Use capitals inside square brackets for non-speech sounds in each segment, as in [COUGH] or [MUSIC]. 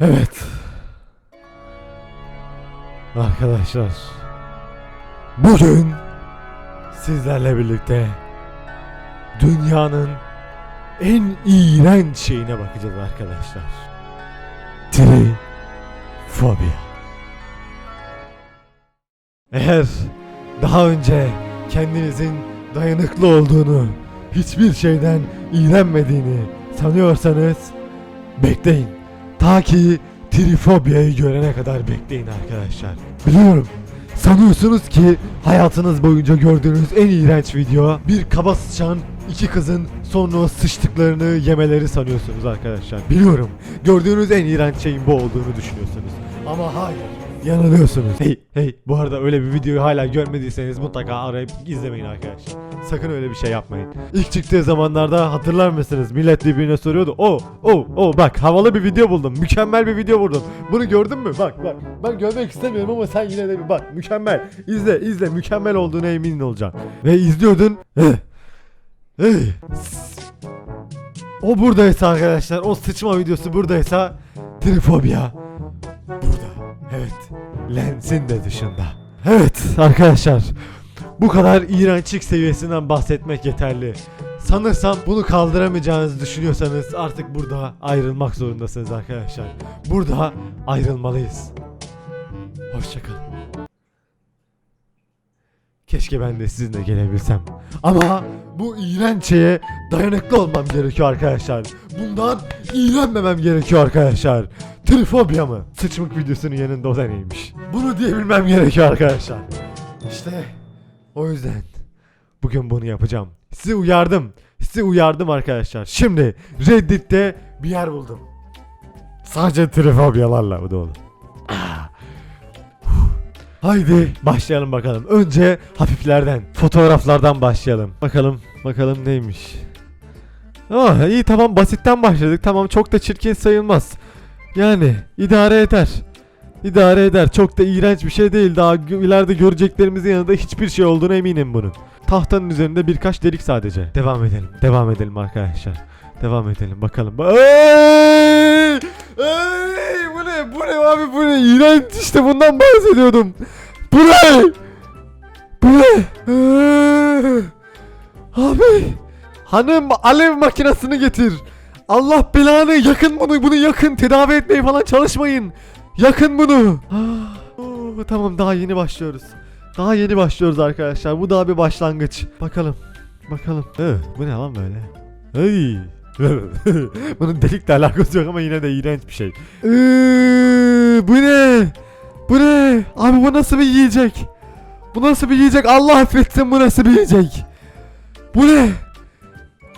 Evet. Arkadaşlar. Bugün sizlerle birlikte dünyanın en iğrenç şeyine bakacağız arkadaşlar. Trifobia. Eğer daha önce kendinizin dayanıklı olduğunu, hiçbir şeyden iğrenmediğini sanıyorsanız bekleyin. Ta ki trifobiayı görene kadar bekleyin arkadaşlar. Biliyorum. Sanıyorsunuz ki hayatınız boyunca gördüğünüz en iğrenç video bir kaba sıçan iki kızın sonra sıçtıklarını yemeleri sanıyorsunuz arkadaşlar. Biliyorum. Gördüğünüz en iğrenç şeyin bu olduğunu düşünüyorsunuz. Ama hayır. Yanılıyorsunuz. Hey hey bu arada öyle bir videoyu hala görmediyseniz mutlaka arayıp izlemeyin arkadaşlar. Sakın öyle bir şey yapmayın. İlk çıktığı zamanlarda hatırlar mısınız? Millet birbirine soruyordu. O o o bak havalı bir video buldum. Mükemmel bir video buldum. Bunu gördün mü? Bak bak. Ben görmek istemiyorum ama sen yine de bir bak. Mükemmel. İzle izle. Mükemmel olduğuna emin olacaksın. Ve izliyordun. Eh. Eh. O buradaysa arkadaşlar. O sıçma videosu buradaysa. Trifobia. Lensin de dışında. Evet arkadaşlar. Bu kadar iğrençlik seviyesinden bahsetmek yeterli. Sanırsam bunu kaldıramayacağınızı düşünüyorsanız artık burada ayrılmak zorundasınız arkadaşlar. Burada ayrılmalıyız. Hoşçakalın. Keşke ben de sizinle gelebilsem. Ama bu iğrenç şeye dayanıklı olmam gerekiyor arkadaşlar. Bundan iğrenmemem gerekiyor arkadaşlar. Trifobia mı? Sıçmık videosunun yanında o da neymiş? Bunu diyebilmem gerekiyor arkadaşlar. İşte o yüzden bugün bunu yapacağım. Sizi uyardım. Sizi uyardım arkadaşlar. Şimdi Reddit'te bir yer buldum. Sadece trifobyalarla bu. Ah. Haydi başlayalım bakalım. Önce hafiflerden, fotoğraflardan başlayalım. Bakalım, bakalım neymiş. Ah iyi tamam basitten başladık. Tamam çok da çirkin sayılmaz. Yani idare eder. İdare eder. Çok da iğrenç bir şey değil. Daha ileride göreceklerimizin yanında hiçbir şey olduğuna eminim bunun. Tahtanın üzerinde birkaç delik sadece. Devam edelim. Devam edelim arkadaşlar. Devam edelim bakalım. Ey! Ey! Bu ne? Bu ne abi? Bu ne? İğrenç işte bundan bahsediyordum. Bu ne? Bu ne? Ee! Abi! Hanım alev makinesini getir. Allah belanı yakın bunu bunu yakın tedavi etmeye falan çalışmayın. Yakın bunu. Ah, oo, tamam daha yeni başlıyoruz. Daha yeni başlıyoruz arkadaşlar. Bu daha bir başlangıç. Bakalım. Bakalım. Ee, bu ne lan böyle? Hey. [LAUGHS] Bunun delikle alakası yok ama yine de iğrenç bir şey. Ee, bu ne? Bu ne? Abi bu nasıl bir yiyecek? Bu nasıl bir yiyecek? Allah affetsin bu nasıl bir yiyecek? Bu ne?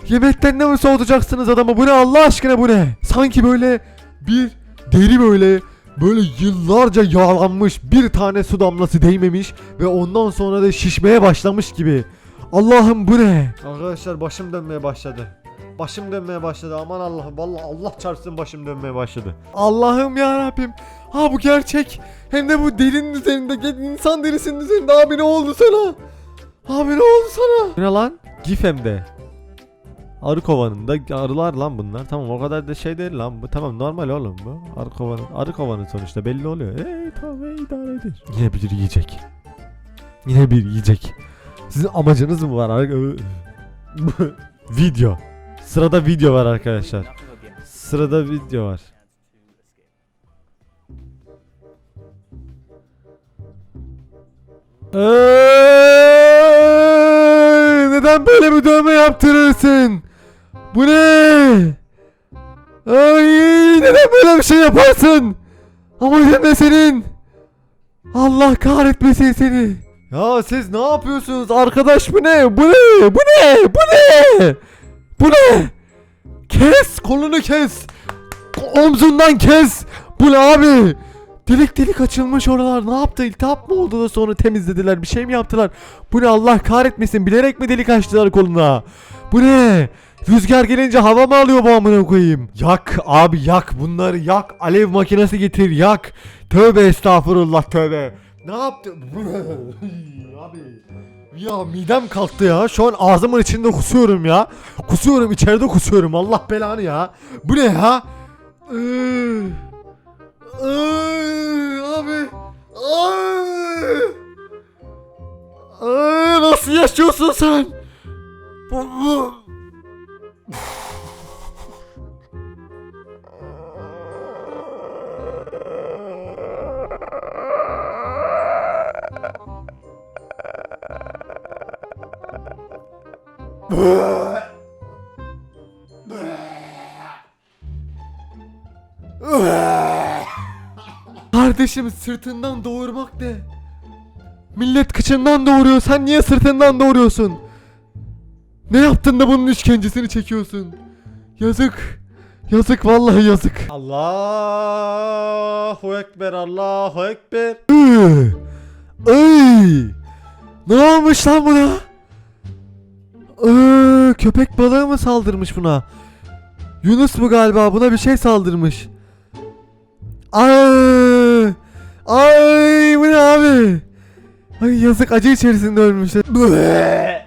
Yemekten ne mi soğutacaksınız adamı? Bu ne Allah aşkına bu ne? Sanki böyle bir deri böyle böyle yıllarca yağlanmış bir tane su damlası değmemiş ve ondan sonra da şişmeye başlamış gibi. Allah'ım bu ne? Arkadaşlar başım dönmeye başladı. Başım dönmeye başladı. Aman Allah'ım. Vallahi Allah çarpsın başım dönmeye başladı. Allah'ım ya Rabbim. Ha bu gerçek. Hem de bu derinin üzerinde insan derisinin üzerinde abi ne oldu sana? Abi ne oldu sana? Ne lan? Gif hem de. Arı kovanında arılar lan bunlar. Tamam o kadar da şey değil lan bu. Tamam normal oğlum bu. Arı kovanı, arı kovanı sonuçta belli oluyor. Eee tamam ee, idare eder. Yine bir yiyecek. Yine bir yiyecek. Sizin amacınız mı var? Ar- video. Sırada video var arkadaşlar. Sırada video var. Eee, neden böyle bir dövme yaptırırsın? Bu ne? Ay, neden böyle bir şey yaparsın? Amacın ne senin? Allah kahretmesin seni. Ya siz ne yapıyorsunuz arkadaş bu ne? Bu ne? Bu ne? Bu ne? Bu ne? Kes kolunu kes. Omzundan kes. Bu ne abi? Delik delik açılmış oralar. Ne yaptı? İltihap mı oldu da sonra temizlediler? Bir şey mi yaptılar? Bu ne Allah kahretmesin. Bilerek mi delik açtılar koluna? Bu ne? Rüzgar gelince hava mı alıyor bu amına koyayım? Yak abi yak bunları yak. Alev makinesi getir yak. Tövbe estağfurullah tövbe. Ne yaptı? [LAUGHS] abi. Ya midem kalktı ya. Şu an ağzımın içinde kusuyorum ya. Kusuyorum içeride kusuyorum. Allah belanı ya. Bu ne ya? Ay, abi. Ay, nasıl yaşıyorsun sen? Bu, bu. Kardeşim sırtından doğurmak ne? Millet kıçından doğuruyor. Sen niye sırtından doğuruyorsun? Ne yaptın da bunun işkencesini çekiyorsun? Yazık. Yazık vallahi yazık. Allahu ekber. Allahu ekber. Ay! Ne olmuş lan buna? Köpek balığı mı saldırmış buna? Yunus mu galiba buna bir şey saldırmış. Ay! Ay bu ne abi? Ay yazık acı içerisinde!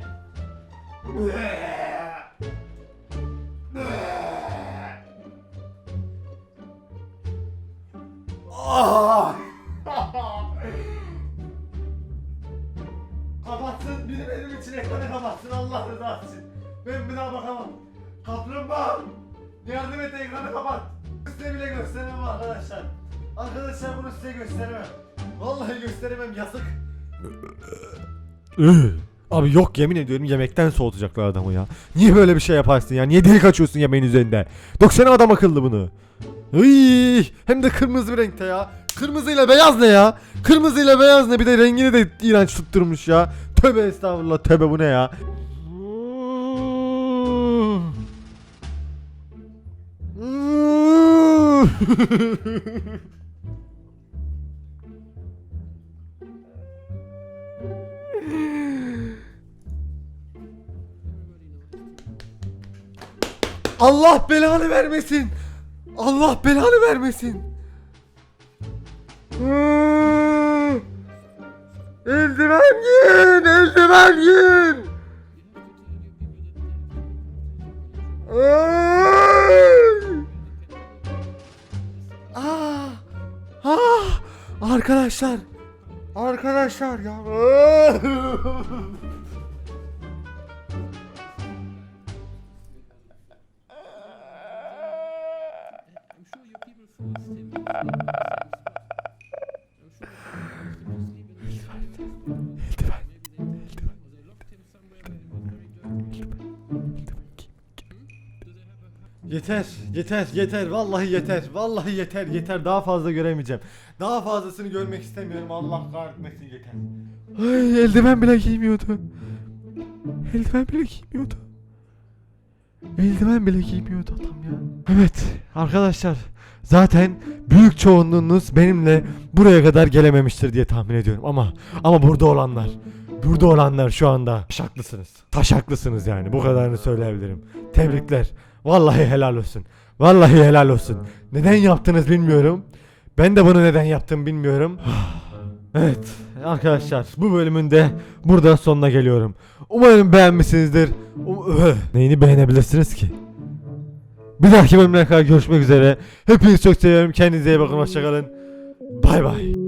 Ah! Kapatsın biri benim için ekranı kapatsın Allah rızası Yardım et ekranı kapat. Size bile gösteremem arkadaşlar. Arkadaşlar bunu size gösteremem. Vallahi gösteremem yazık. [LAUGHS] Abi yok yemin ediyorum yemekten soğutacaklar adamı ya. Niye böyle bir şey yaparsın ya? Niye delik açıyorsun yemeğin üzerinde? Doksana adam akıllı bunu. Iy, hem de kırmızı bir renkte ya. Kırmızıyla beyaz ne ya? Kırmızıyla beyaz ne? Bir de rengini de iğrenç tutturmuş ya. Tövbe estağfurullah tövbe bu ne ya? [LAUGHS] Allah belanı vermesin. Allah belanı vermesin. Hmm. Eldiven giyin, eldiven giyin. Ay. Arkadaşlar, arkadaşlar ya. [LAUGHS] Yeter, yeter, yeter. Vallahi yeter. Vallahi yeter, yeter. Daha fazla göremeyeceğim. Daha fazlasını görmek istemiyorum. Allah kahretmesin yeter. Ay eldiven bile giymiyordu. Eldiven bile giymiyordu. Eldiven bile giymiyordu adam ya. Evet arkadaşlar zaten büyük çoğunluğunuz benimle buraya kadar gelememiştir diye tahmin ediyorum ama ama burada olanlar burada olanlar şu anda taşaklısınız. Taşaklısınız yani bu kadarını söyleyebilirim. Tebrikler. Vallahi helal olsun. Vallahi helal olsun. Neden yaptınız bilmiyorum. Ben de bunu neden yaptım bilmiyorum. [SIGHS] Evet arkadaşlar bu bölümün de burada sonuna geliyorum. Umarım beğenmişsinizdir. Um- Neyini beğenebilirsiniz ki? Bir dahaki bölümde kadar görüşmek üzere. Hepinizi çok seviyorum. Kendinize iyi bakın. Hoşçakalın. Bay bay.